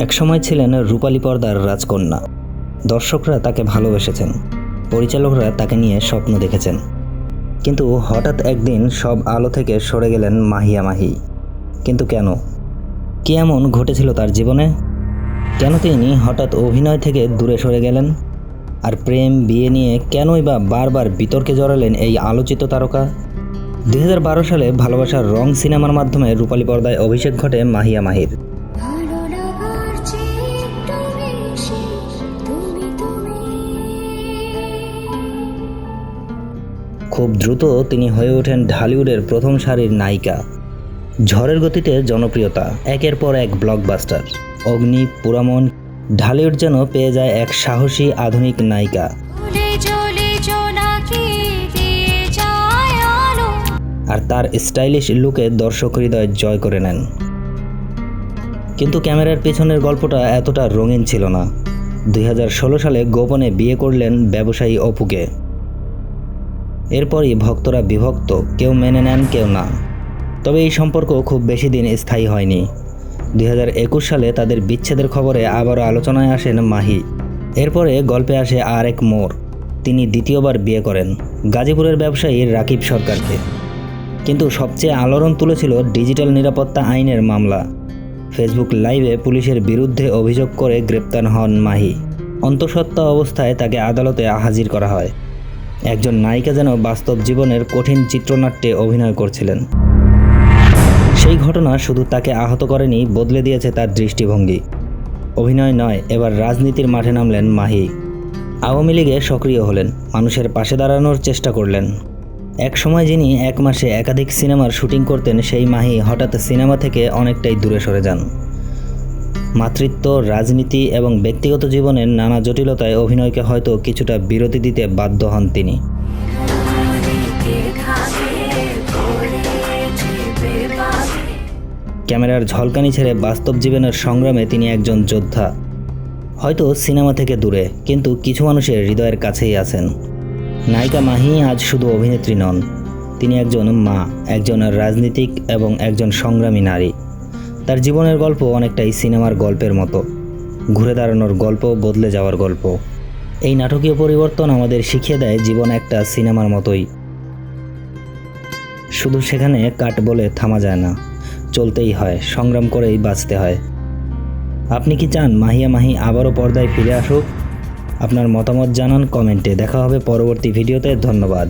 একসময় ছিলেন রূপালী পর্দার রাজকন্যা। দর্শকরা তাকে ভালোবেসেছেন। পরিচালকরা তাকে নিয়ে স্বপ্ন দেখেছেন। কিন্তু হঠাৎ একদিন সব আলো থেকে সরে গেলেন মাহিয়া মাহি। কিন্তু কেন? কি এমন ঘটেছিল তার জীবনে? কেন তিনি হঠাৎ অভিনয় থেকে দূরে সরে গেলেন? আর প্রেম, বিয়ে নিয়ে কেনই বা বারবার বিতর্কে জড়ালেন এই আলোচিত তারকা? দুই হাজার বারো সালে ভালোবাসার রং সিনেমার মাধ্যমে রূপালী পর্দায় অভিষেক ঘটে মাহিয়া মাহির। খুব দ্রুত তিনি হয়ে ওঠেন ঢালিউডের প্রথম সারির নায়িকা। ঝড়ের গতিতে জনপ্রিয়তা একের পর এক ব্লকবাস্টার অগ্নি পুরামন ঢালিউড যেন পেয়ে যায় এক সাহসী আধুনিক নায়িকা। আর তার স্টাইলিশ লুকে দর্শক হৃদয় জয় করে নেন। কিন্তু ক্যামেরার পেছনের গল্পটা এতটা রঙিন ছিল না। দুই হাজার ষোলো সালে গোপনে বিয়ে করলেন ব্যবসায়ী অপুকে। এরপরই ভক্তরা বিভক্ত, কেউ মেনে নেন, কেউ না। তবে এই সম্পর্ক খুব বেশি দিন স্থায়ী হয়নি। দুই হাজার একুশ সালে তাদের বিচ্ছেদের খবরে আবারও আলোচনায় আসেন মাহি। এরপরে গল্পে আসে আর এক মোড় তিনি দ্বিতীয়বার বিয়ে করেন, গাজীপুরের ব্যবসায়ী রাকিব সরকারকে। কিন্তু সবচেয়ে আলোড়ন তুলেছিল ডিজিটাল নিরাপত্তা আইনের মামলা। ফেসবুক লাইভে পুলিশের বিরুদ্ধে অভিযোগ করে গ্রেপ্তার হন মাহি। অন্তঃসত্ত্বা অবস্থায় তাকে আদালতে হাজির করা হয়। একজন নায়িকা যেন বাস্তব জীবনের কঠিন চিত্রনাট্যে অভিনয় করছিলেন। সেই ঘটনা শুধু তাকে আহত করেনি, বদলে দিয়েছে তার দৃষ্টিভঙ্গি। অভিনয় নয়, এবার রাজনীতির মাঠে নামলেন মাহি। আওয়ামী লীগে সক্রিয় হলেন, মানুষের পাশে দাঁড়ানোর চেষ্টা করলেন। এক সময় যিনি এক মাসে একাধিক সিনেমার শুটিং করতেন, সেই মাহি হঠাৎ সিনেমা থেকে অনেকটাই দূরে সরে যান। মাতৃত্ব, রাজনীতি এবং ব্যক্তিগত জীবনের নানা জটিলতায় অভিনয়কে হয়তো কিছুটা বিরতি দিতে বাধ্য হন তিনি। ক্যামেরার ঝলকানি ছেড়ে বাস্তব জীবনের সংগ্রামে তিনি একজন যোদ্ধা। হয়তো সিনেমা থেকে দূরে, কিন্তু কিছু মানুষের হৃদয়ের কাছেই আছেন। নায়িকা মাহি আজ শুধু অভিনেত্রী নন, তিনি একজন মা, একজন রাজনীতিক এবং একজন সংগ্রামী নারী। তার জীবনের গল্প অনেকটাই সিনেমার গল্পের মতো। ঘুরে দাঁড়ানোর গল্প, বদলে যাওয়ার গল্প। এই নাটকীয় পরিবর্তন আমাদের শিখিয়ে দেয় জীবন একটা সিনেমার মতোই। শুধু সেখানে কাট বলে থামা যায় না, চলতেই হয়, সংগ্রাম করেই বাঁচতে হয়। আপনি কি চান মাহিয়া মাহি আবারও পর্দায় ফিরে আসুক? আপনার মতামত জানান কমেন্টে। দেখা হবে পরবর্তী ভিডিওতে, ধন্যবাদ।